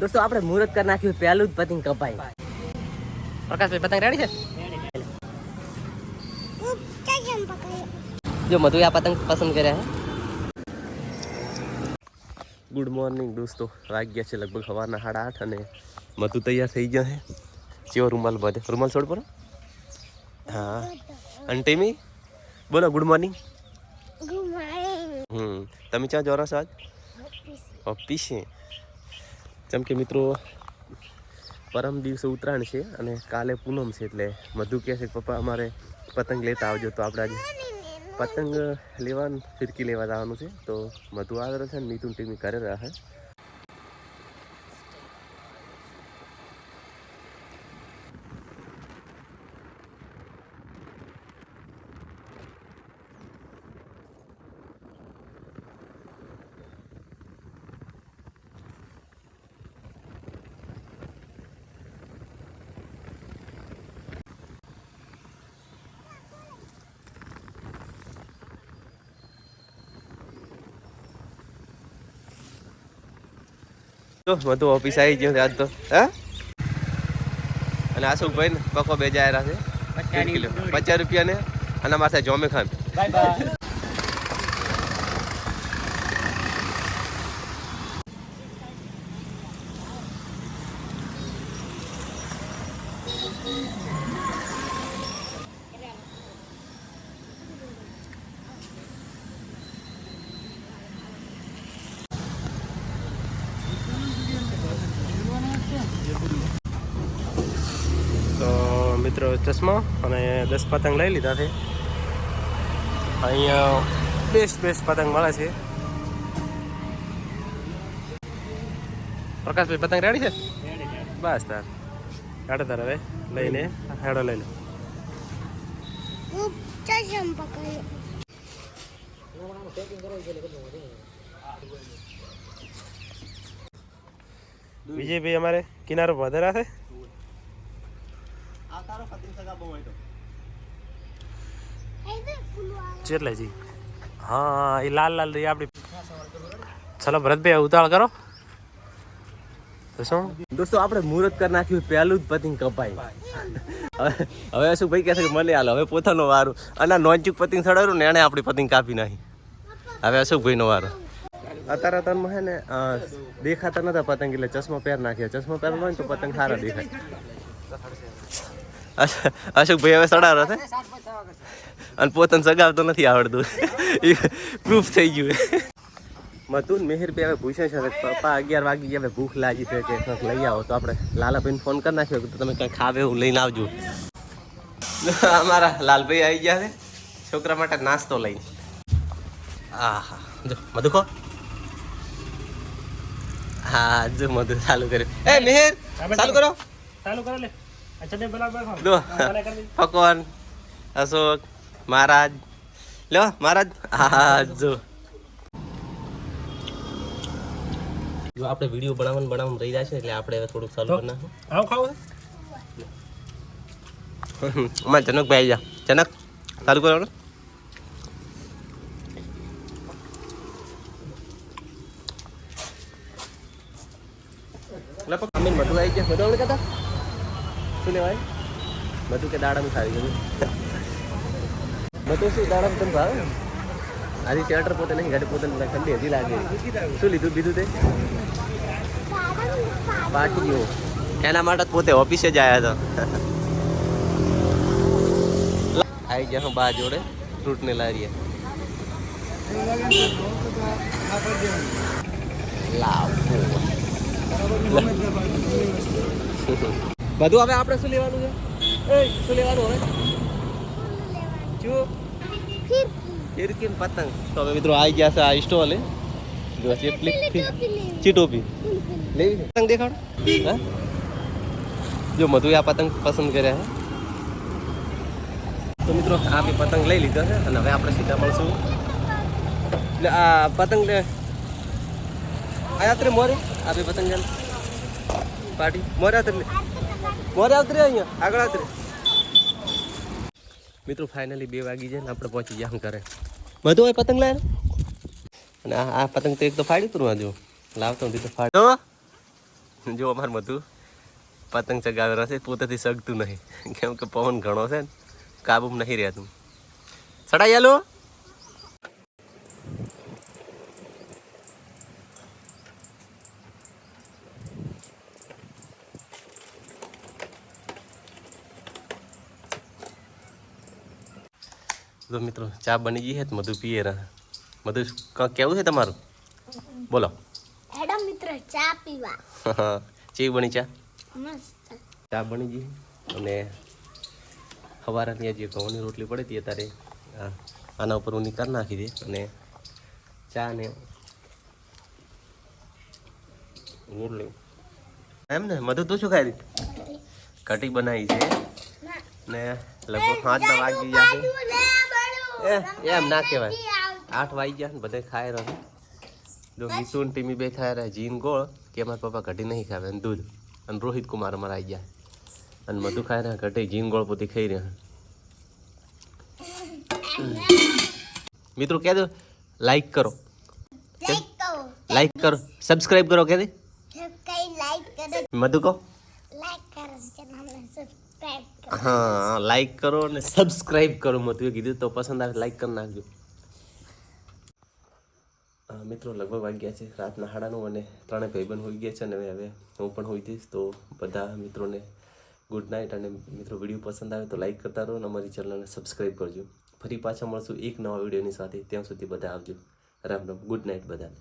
દોસ્તો આપણે મુહૂર્ત કરી નાખ્યું પહેલું જ પતંગ કપાઈ. પ્રકાશભાઈ પતંગ રેડી છે? જો મધુ આ પતંગ પસંદ કર્યા હે ગુડ મોર્નિંગ દોસ્તો. વાગ્યા છે લગભગ સવારના સાડા આઠ અને મધુ તૈયાર થઈ ગયા છે. ચેવો રૂમાલ બધે? રૂમાલ છોડ પર. હા. અને ટીમી બોલો ગુડ મોર્નિંગ હમ. તમે ક્યાં જોરો છો આજ? ઓફિસ જેમ કે મિત્રો, પરમ દિવસે ઉત્તરાયણ છે અને કાલે પૂનમ છે એટલે મધુ કહે છે કે, પપ્પા, અમારે પતંગ લેતા આવજો. તો આપણે આજે પતંગ લેવાનું, ફિરકી લેવા જવાનું છે. તો મધુ આવે છે ને નીતુન ટીમી કરે રહ્યા છે. તો મધુ ઓફિસ આવી ગયો આજ તો. હે? અને આશુભાઈ ને પકો બે જાય છે. પચાસ રૂપિયા ને અને માથે જોમે ખાન. Thank બાય તો મિત્રો, ચશ્મા અને દસ પતંગ લઈ લીધા છે. અહીંયા બેસ્ટ બેસ્ટ પતંગ મળે છે. પ્રકાશભાઈ, પતંગ રેડી છે? બસ, તાર. કાઢો તાર હવે, લઈને, હેડો લઈ લો વિજયભાઈ, અમારે કિનારો વધારા છે. ચેટલે જી હા એ લાલ લાલ રહી આપણી. ચલો ભરતભાઈ ઉતાળ કરો. શું? દોસ્તો આપણે મુહૂર્ત કરી નાખ્યું પહેલું જ પતંગ કપાઈ. હવે શું ભાઈ કહે છે કે મને હાલ હવે પોતાનો વારો. અને નોનચુક પતિંગ ચડાવ્યું ને એણે આપણી પતંગ કાપી નાખી. હવે અશોકભાઈનો વારો? અત્યારે તનમાં હે ને દેખાતા નતા પતંગ એટલે ચશ્મા પહેર નાખ્યા. ચશ્મા પહેરેલો હોય ને તો પતંગ સારા દેખાય. અશોકભાઈ હવે સડાર છે? અને પોતાને સગાવતો નથી આવડતું. એ પ્રૂફ થઈ ગયું મતું મિહિર ભાઈ હવે પૂછે છે પપ્પા અગિયાર વાગી ગયા ભૂખ લાગી છે કે કંઈક લઈ આવો. તો આપણે લાલાભાઈને ફોન કરી નાખ્યો કે તમે કંઈક ખાવે એવું લઈને આવજો. અમારા લાલભાઈ આવી ગયા છે છોકરા માટે નાસ્તો લઈને. હા હા જો મધુ કહો હા જો મધુ ચાલુ કર્યું. એ મિહિર ચાલુ કરો. ચાલુ કરો લે. દો. ભગવાન અશોક મહારાજ. લો મહારાજ. હા જો. જો આપણે વીડિયો બનાવવાનું બનાવવાનું રહી જાય છે એટલે આપણે હવે થોડુંક ચાલુ કરી નાખું. આવ ખાવ જનક ભાઈ જા જનક ચાલુ કરવાનું અમીન મધુ આવી ગયા. બધા કહેતા શું લેવાય? બધું કે દાડમ ખાવી ગયું બધું શું દાડમ તને ભાવે? આજે સ્વેટર પોતે નહીં, ઘરે પોતે ઠંડી હજી લાગે. શું લીધું બીજું તે? પાટીઓ એના માટે પોતે ઓફિસે જ આવ્યા હતા આવી ગયા હું બા જોડે ફ્રૂટ ને લારીએ. લાવ. બધું હવે આપણે શું લેવાનું છે? એ શું લેવાનું હવે? જો ફિરકી પતંગ. તો હવે મિત્રો આવી ગયા છે આ સ્ટોલે જો કેટલી ચી ટોપી લેવી. છે? પતંગ દેખાડો. હા? જો મધુ આ પતંગ પસંદ કર્યા છે તો મિત્રો આ બી પતંગ લઈ લીધો છે અને હવે આપણે સીધા મળશું. એટલે આ પતંગ લે આ ત્રે મોરે? આ બે પતંગ પાર્ટી? મોરે આતરે લે મોરે આવતરે અહીંયા? આગળ આવતરે મિત્રો ફાઇનલી બે વાગી જાય ને આપણે પહોંચી ગયા ઘરે. બધું હોય પતંગ લાય અને આ આ પતંગ તો એક તો ફાડી તું જો. લાવતો નથી તો ફાડી જો. અમાર બધું પતંગ ચગાવે રહેશે પોતેથી સગતું નહીં. કેમ કે પવન ઘણો છે ને. કાબુમાં નહીં રહેતું. સડાઈ આલો. તો મિત્રો ચા બની ગઈ છે તો મધુ પીએ રહે. મધુ ક- કેવું છે તમારું? બોલો. હેડો મિત્ર ચા પીવા. ચેવી બની ચા? મસ્ત. ચા બની ગઈ. અને સવારની જે ઘઉંની રોટલી પડી હતી અત્યારે આના ઉપર હું કરી નાખી દે અને ચા ને રોટલી. એમ ને મધુ તું શું ખાઈ કઢી. બનાવી છે. ને. લગભગ પાંચના વાગી ગયા છે. એ એમ ના કહેવાય. આઠ વાગી ગયા ને બધા ખાઈ રહ્યા જો મિતુન ટીમી બે ખાઈ રહ્યા જીન ગોળ કે મારા પપ્પા ઘટી નહીં ખાવે અને દૂધ. અને રોહિત કુમાર અમારા આવી ગયા. અને મધુ ખાઈ રહ્યા ઘટી જીન ગોળ પોતી ખાઈ રહ્યા. મિત્રો કહે દો લાઈક કરો. લાઈક કરો. સબસ્ક્રાઇબ કરો કે કઈ મધુ કહો લાઈક કરો ચેનલને સબસ્ક્રાઇબ કરો હા લાઈક કરો અને સબસ્ક્રાઈબ કરો મધુએ કીધું તો પસંદ આવે લાઈક કરી નાખજો. મિત્રો, લગભગ વાગ્યા છે, રાતના હાડાનું અને ત્રણે ભાઈબંધ હોઈ ગયા છે અને હવે હું પણ હોઈ જઈશ, તો બધા મિત્રોને ગુડ નાઇટ અને મિત્રો વીડિયો પસંદ આવે તો લાઈક કરતા રહો અને અમારી ચેનલને સબસ્ક્રાઈબ કરજો. ફરી પાછા મળશું એક નવા વિડીયોની સાથે, ત્યાં સુધી બધા આવજો. રામ રામ ગુડ નાઇટ બધાને.